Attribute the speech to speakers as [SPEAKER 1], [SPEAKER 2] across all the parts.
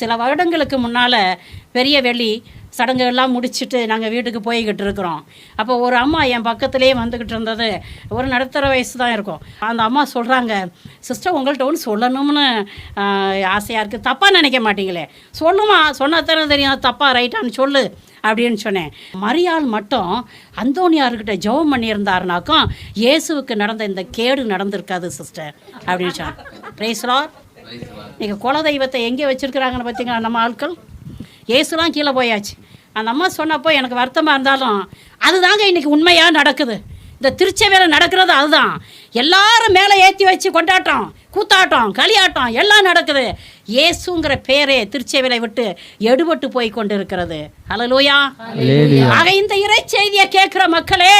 [SPEAKER 1] சில வருடங்களுக்கு முன்னால் பெரிய வெள்ளி சடங்குகள்லாம் முடிச்சுட்டு நாங்கள் வீட்டுக்கு போய்கிட்டு இருக்கிறோம். அப்போ ஒரு அம்மா என் பக்கத்துலேயே வந்துக்கிட்டு இருந்தது. ஒரு நடுத்தர வயசு தான் இருக்கும். அந்த அம்மா சொல்கிறாங்க சிஸ்டர் உங்கள்கிட்ட ஒன்று சொல்லணும்னு ஆசையாக இருக்குது தப்பாக நினைக்க மாட்டீங்களே. சொல்லுமா சொன்னத்தானே தெரியும். தப்பாக ரைட்டான்னு சொல்லு அப்படின்னு சொன்னேன். மரியாள் மட்டும் அந்தோனியார்கிட்ட ஜெபம் பண்ணியிருந்தாருனாக்கும் இயேசுவுக்கு நடந்த இந்த கேடு நடந்திருக்காது சிஸ்டர் அப்படின்னு சொன்னேன் நீங்கள் குலதெய்வத்தை எங்கே வச்சுருக்குறாங்கன்னு பார்த்தீங்களா நம்ம ஆட்கள்? இயேசுலாம் கீழே போயாச்சு. அந்த அம்மா சொன்னப்போ எனக்கு வருத்தமாக இருந்தாலும் அதுதாங்க இன்னைக்கு உண்மையாக நடக்குது. இந்த திருச்சபையில் நடக்கிறது அதுதான். எல்லாரும் மேலே ஏற்றி வச்சு கொண்டாட்டம் கூத்தாட்டம் களியாட்டம் எல்லாம் நடக்குது. இயேசுங்கிற பேரே திருச்சபையில விட்டு எடுபட்டு போய் கொண்டு இருக்கிறது ஹalleluya. ஆக இந்த இறை செய்தியை கேட்குற மக்களே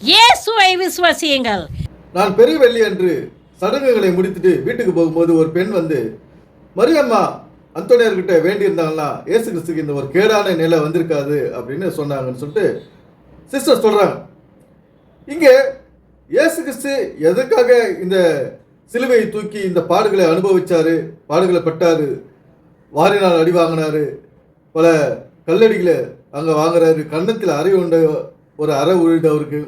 [SPEAKER 1] இயேசுவை விசுவசியுங்கள்.
[SPEAKER 2] நான் பெரிய வெள்ளி அன்று சடங்குகளை முடித்துட்டு வீட்டுக்கு போகும்போது ஒரு பெண் வந்து மரியம்மா அந்தோனியார்கிட்ட வேண்டியிருந்தாங்கன்னா ஏசு கிறிஸ்துக்கு இந்த ஒரு கேடான நிலை வந்திருக்காது அப்படின்னு சொன்னாங்கன்னு சொல்லிட்டு சிஸ்டர் சொல்கிறாங்க இங்கே இயேசு கிறிஸ்து எதற்காக இந்த சிலுவையை தூக்கி இந்த பாடுகளை அனுபவிச்சாரு பாடுகளை பட்டாரு வாரினால் அடி வாங்கினாரு பல கல்லடிகளை அங்கே வாங்குறாரு கன்னத்தில் அறை உண்ட ஒரு அறை உழுது அவருக்கு.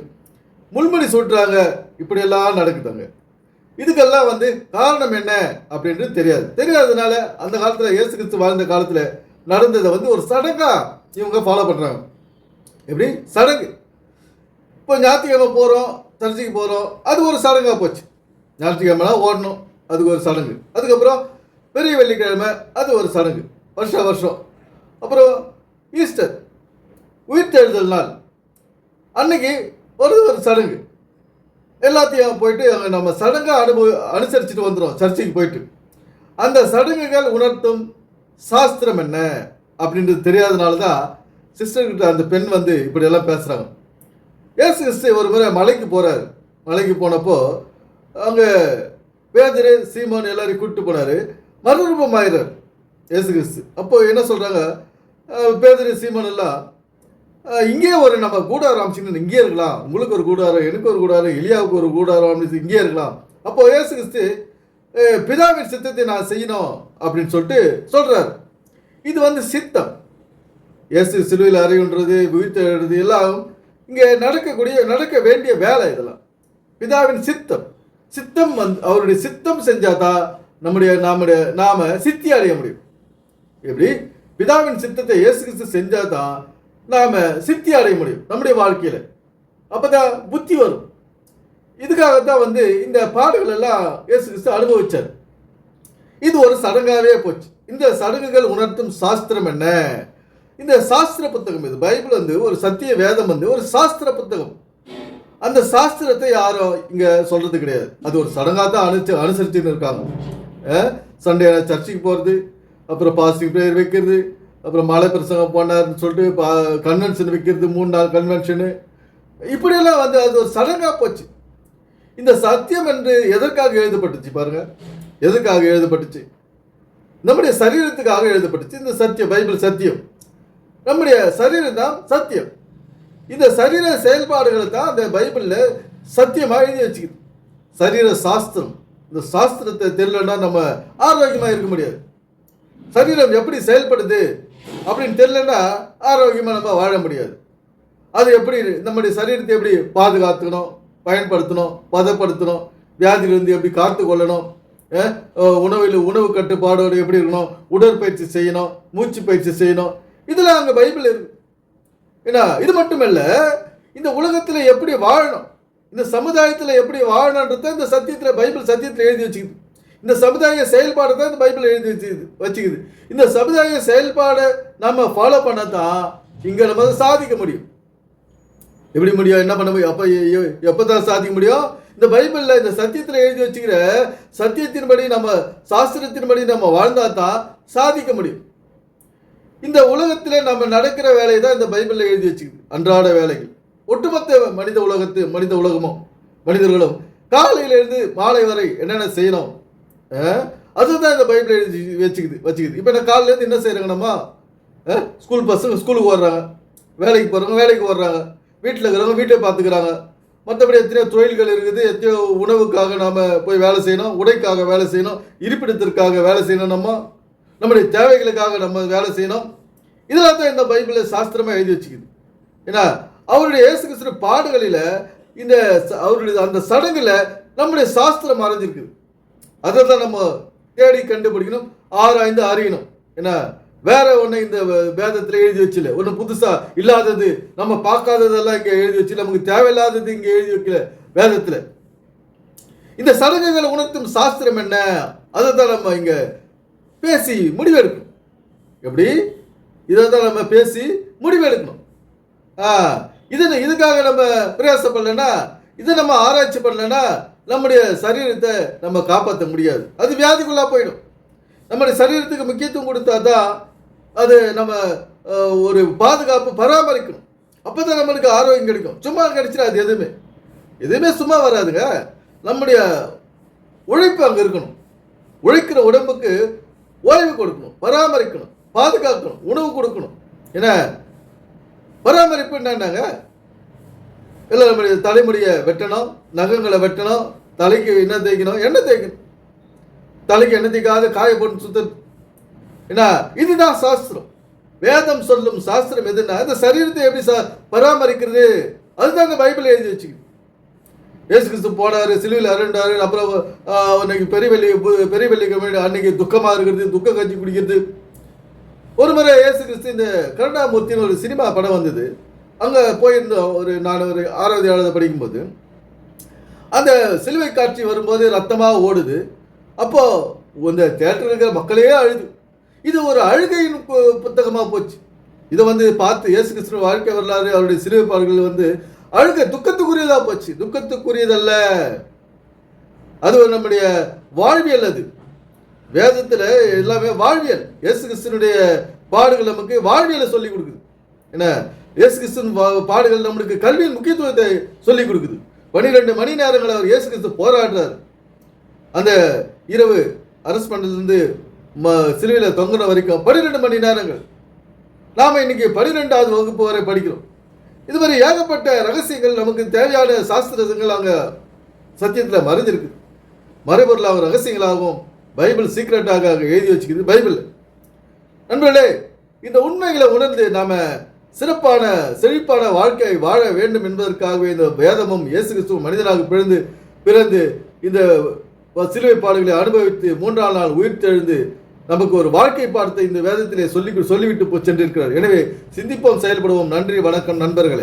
[SPEAKER 2] முள்மணி சூட்டுறாங்க இப்படியெல்லாம் நடக்குதாங்க இதுக்கெல்லாம் வந்து காரணம் என்ன அப்படின்றது தெரியாது. தெரியாததுனால அந்த காலத்தில் இயேசு கிறிஸ்து வாழ்ந்த காலத்தில் நடந்ததை வந்து ஒரு சடங்காக இவங்க ஃபாலோ பண்ணுறாங்க எப்படி? சடங்கு. இப்போ ஞாயிற்றுக்கிழமை போகிறோம் சர்ச்சைக்கு போகிறோம் அது ஒரு சடங்காக போச்சு. ஞாயிற்றுக்கிழமைலாம் ஓடணும் அதுக்கு ஒரு சடங்கு. அதுக்கப்புறம் பெரிய வெள்ளிக்கிழமை அது ஒரு சடங்கு. வருஷம் வருஷம். அப்புறம் ஈஸ்டர். உயிர்த்தெழுதல் நாள். அன்னைக்கு ஒரு ஒரு சடங்கு. எல்லாத்தையும் போயிட்டு அங்கே நம்ம சடங்காக அனுபவி அனுசரிச்சுட்டு வந்துடும் சர்ச்சைக்கு போயிட்டு. அந்த சடங்குகள் உணர்த்தும் சாஸ்திரம் என்ன அப்படின்றது தெரியாதனால தான் சிஸ்டர்கிட்ட அந்த பெண் வந்து இப்படியெல்லாம் பேசுகிறாங்க ஏசு கிறிஸ்து ஒரு முறை மலைக்கு போகிறார் மலைக்கு போனப்போ அங்கே பேதர் சீமான் எல்லாரையும் கூப்பிட்டு போனார். மறுரூபம் ஆயிடுறார் ஏசு கிறிஸ்து. அப்போது என்ன சொல்கிறாங்க பேதர் சீமான் எல்லாம் இங்கே ஒரு நம்ம கூடாரம் அமைச்சுன்னு இங்கே இருக்கலாம். உங்களுக்கு ஒரு கூடாரம் எனக்கு ஒரு கூடாரம் எலியாவுக்கு ஒரு கூடாரம் அமைச்சு இங்கே இருக்கலாம். அப்போ ஏசு கிறிஸ்து பிதாவின் சித்தத்தை நான் செய்யணும் அப்படின்னு சொல்லிட்டு சொல்கிறார் இது வந்து சித்தம். இயேசு சிலுவையில் அறையுன்றது உயிர்த்தெழுறது எல்லாம் இங்கே நடக்கக்கூடிய நடக்க வேண்டிய வேலை இதெல்லாம். பிதாவின் சித்தம். சித்தம் வந்து அவருடைய சித்தம் செஞ்சாதான் நம்முடைய நம்முடைய நாம சித்தி அடைய முடியும். எப்படி? பிதாவின் சித்தத்தை இயேசு கிறிஸ்து செஞ்சாதான் நாம் சித்தி அடைய முடியும் நம்முடைய வாழ்க்கையில். அப்போ தான் புத்தி வரும். இதுக்காகத்தான் வந்து இந்த பாடுகள் எல்லாம் இயேசு கிறிஸ்து அனுபவிச்சார். இது ஒரு சடங்காவே போச்சு. இந்த சடங்குகள் உணர்த்தும் சாஸ்திரம் என்ன? இந்த சாஸ்திர புத்தகம் இது. பைபிள் வந்து ஒரு சத்திய வேதம் வந்து ஒரு சாஸ்திர புத்தகம். அந்த சாஸ்திரத்தை யாரும் இங்கே சொல்கிறது கிடையாது. அது ஒரு சடங்காக தான் அனுச்சு அனுசரிச்சுன்னு இருக்காங்க. சண்டே சர்ச்சுக்கு போகிறது அப்புறம் பாசிங் ப்ரேயர் வைக்கிறது அப்புறம் மலை பிரசங்கம் போனார்னு சொல்லிட்டு கன்வென்ஷன் வைக்கிறது மூணு நாள் கன்வென்ஷனு இப்படியெல்லாம் வந்து அது ஒரு சடங்காக போச்சு. இந்த சத்தியம் என்று எதற்காக எழுதப்பட்டுச்சு பாருங்க. எதற்காக எழுதப்பட்டுச்சு? நம்முடைய சரீரத்துக்காக எழுதப்பட்டுச்சு. இந்த சத்தியம் பைபிள் சத்தியம். நம்முடைய சரீரம் தான் சத்தியம். இந்த சரீர செயல்பாடுகளை தான் அந்த பைபிளில் சத்தியமாக எழுதி வச்சுக்குது. சரீர சாஸ்திரம். இந்த சாஸ்திரத்தை தெரியலன்னா நம்ம ஆரோக்கியமாக இருக்க முடியாது. சரீரம் எப்படி செயல்படுது? அப்படின்னு தெரிலன்னா ஆரோக்கியமாக நம்ம வாழ முடியாது. அது எப்படி நம்முடைய சரீரத்தை எப்படி பாதுகாத்துக்கணும் பயன்படுத்தணும் பதப்படுத்தணும் வியாதியிலிருந்து எப்படி காத்து கொள்ளணும் உணவில் உணவு கட்டுப்பாடோடு எப்படி இருக்கணும் உடற்பயிற்சி செய்யணும் மூச்சு பயிற்சி செய்யணும் இதெல்லாம் அங்கே பைபிள் இருக்கு. ஏன்னா இது மட்டுமல்ல இந்த உலகத்தில் எப்படி வாழணும் இந்த சமுதாயத்தில் எப்படி வாழணுன்றத இந்த சத்தியத்தில் பைபிள் சத்தியத்தில் எழுதி வச்சுக்குது. இந்த சமுதாய செயல்பாடு தான் இந்த பைபிள் எழுதி வச்சுக்குது வச்சுக்குது. இந்த சமுதாய செயல்பாடை நம்ம ஃபாலோ பண்ண தான் இங்கே நம்ம சாதிக்க முடியும். எப்படி முடியும்? என்ன பண்ண முடியும்? அப்போ எப்போ தான் சாதிக்க முடியும்? இந்த பைபிளில் இந்த சத்தியத்தில் எழுதி வச்சுக்கிற சத்தியத்தின்படி நம்ம சாஸ்திரத்தின்படி நம்ம வாழ்ந்தால் தான் சாதிக்க முடியும். இந்த உலகத்தில் நம்ம நடக்கிற வேலையை தான் இந்த பைபிளில் எழுதி வச்சுக்குது. அன்றாட வேலைகள். ஒட்டுமொத்த மனித உலகத்து மனித உலகமும் மனிதர்களும் காலையிலிருந்து மாலை வரை என்னென்ன செய்யணும்? அதுதான் இந்த பைபிள் எழுதி வச்சுக்குது வச்சுக்குது. இப்போ நான் காலையிலேருந்து என்ன செய்கிறாங்க நம்ம ஸ்கூல் பசங்க ஸ்கூலுக்கு ஓடுறாங்க. வேலைக்கு போகிறவங்க வேலைக்கு ஓடுறாங்க. வீட்டில் இருக்கிறவங்க வீட்டை பார்த்துக்கிறாங்க. மற்றபடி எத்தனையோ தொழில்கள் இருக்குது. எத்தனையோ உணவுக்காக நாம் போய் வேலை செய்யணும். உடைக்காக வேலை செய்யணும். இருப்பிடத்திற்காக வேலை செய்யணும் நம்ம. நம்முடைய தேவைகளுக்காக நம்ம வேலை செய்யணும். இதெல்லாம் தான் இந்த பைபிளில் சாஸ்திரமாக எழுதி வச்சுக்குது. ஏன்னா அவருடைய இயேசு கிறிஸ்து பாடுகளில் இந்த அவருடைய அந்த சடங்குல நம்முடைய சாஸ்திரம் மறைஞ்சிருக்குது அதை தான் நம்ம தேடி கண்டுபிடிக்கணும் ஆராய்ந்து அறியணும். ஏன்னா வேற ஒன்று இந்த வேதத்தில் எழுதி வச்சில ஒன்று புதுசாக இல்லாதது நம்ம பார்க்காததெல்லாம் இங்கே எழுதி வச்சு நமக்கு தேவையில்லாதது இங்கே எழுதி வைக்கல வேதத்தில். இந்த சடங்குகளை உணர்த்தும் சாஸ்திரம் என்ன? அதை தான் நம்ம இங்கே பேசி முடிவெடுக்கணும். எப்படி? இதை தான் நம்ம பேசி முடிவெடுக்கணும். ஆ இது இதுக்காக நம்ம பிரயாசப்படலைன்னா இதை நம்ம ஆராய்ச்சி பண்ணலன்னா நம்முடைய சரீரத்தை நம்ம காப்பாற்ற முடியாது. அது வியாதிக்குள்ளாக போயிடும். நம்முடைய சரீரத்துக்கு முக்கியத்துவம் கொடுத்தா தான் அது நம்ம ஒரு பாதுகாப்பு பராமரிக்கணும். அப்போ தான் நம்மளுக்கு ஆரோக்கியம் கிடைக்கும். சும்மா கிடைச்சிடாது எதுவுமே. எதுவுமே சும்மா வராதுங்க. நம்முடைய உழைப்பு அங்கே இருக்கணும். உழைக்கிற உடம்புக்கு ஓய்வு கொடுக்கணும். பராமரிக்கணும். பாதுகாக்கணும். உணவு கொடுக்கணும். ஏன்னா பராமரிப்பு என்னன்னாங்க இல்லை நம்முடைய தலைமுடியை வெட்டணும் நகங்களை வெட்டணும் தலைக்கு என்ன தேய்க்கணும். எண்ணெய் தேய்க்கணும். தலைக்கு எண்ணெய் தேய்க்காத காய போட்டு சுத்த என்ன? இதுதான் சாஸ்திரம். வேதம் சொல்லும் சாஸ்திரம் எதுன்னா இந்த சரீரத்தை எப்படி சா பராமரிக்கிறது? அதுதான் அந்த பைபிள் எழுதி வச்சுக்குது இயேசு கிறிஸ்து போனார் சிலுவையில் அரண்டாரு அப்புறம் அன்னைக்கு பெரிய வெள்ளி பெரியவெள்ளி கம்யூனி அன்னைக்கு துக்கமாக இருக்கிறது துக்க கஞ்சி குடிக்கிறது. ஒரு முறை இயேசு கிறிஸ்து இந்த கருணாமூர்த்தின்னு ஒரு சினிமா படம் வந்தது. அங்கே போயிருந்தோம் ஒரு நான் ஒரு ஆறாவது ஏழாவது படிக்கும்போது அந்த சிலுவை காட்சி வரும்போது ரத்தமாக ஓடுது. அப்போது இந்த தேட்டரில் இருக்கிற மக்களே அழுது. இது ஒரு அழுகையின் பு- போச்சு. இதை வந்து பார்த்து இயேசு கிறிஸ்துவ வாழ்க்கை வரலாறு அவருடைய சிலுவை பாடல்கள் வந்து அழுகை துக்கத்துக்குரியதாக போச்சு. துக்கத்துக்குரியதல்ல. அது நம்முடைய வாழ்வியல் அது. வேதத்தில் எல்லாமே வாழ்வியல். இயேசு கிறிஸ்துனுடைய பாடுகள் நமக்கு வாழ்வியலை சொல்லி கொடுக்குது. என்ன இயேசு கிறிஸ்துவின் பா- பாடுகள் நம்மளுக்கு கல்வியின் முக்கியத்துவத்தை சொல்லிக் கொடுக்குது. பன்னிரெண்டு மணி நேரங்கள் அவர் இயேசு கிறிஸ்து போராடுறார். அந்த இரவு அரசு பண்ணதுலேருந்து ம சிலுவையில் தொங்குன வரைக்கும் பன்னிரெண்டு மணி நேரங்கள். நாம் இன்னைக்கு பன்னிரெண்டாவது வகுப்பு வரை படிக்கிறோம். இது மாதிரி ஏகப்பட்ட ரகசியங்கள் நமக்கு தேவையான சாஸ்திரங்கள் அங்கே சத்தியத்தில் மறைஞ்சிருக்கு. மறைபொருளாகவும் ரகசியங்களாகவும் பைபிள் சீக்ரெட்டாக எழுதி வச்சுக்குது பைபிள். நண்பர்களே இந்த உண்மைகளை உணர்ந்து நாம சிறப்பான செழிப்பான வாழ்க்கை வாழ வேண்டும் என்பதற்காகவே இந்த வேதமும் இயேசு கிறிஸ்துவும் மனிதனாக பிறந்து பிறந்து இந்த சிலுவை பாடுகளை அனுபவித்து மூன்றாம் நாள் உயிர்த்தெழுந்து நமக்கு ஒரு வாழ்க்கை பாடத்தை இந்த வேதத்திலே சொல்லி சொல்லிவிட்டு போ- சென்றிருக்கிறார். எனவே சிந்திப்போம் செயல்படுவோம். நன்றி வணக்கம் நண்பர்களே.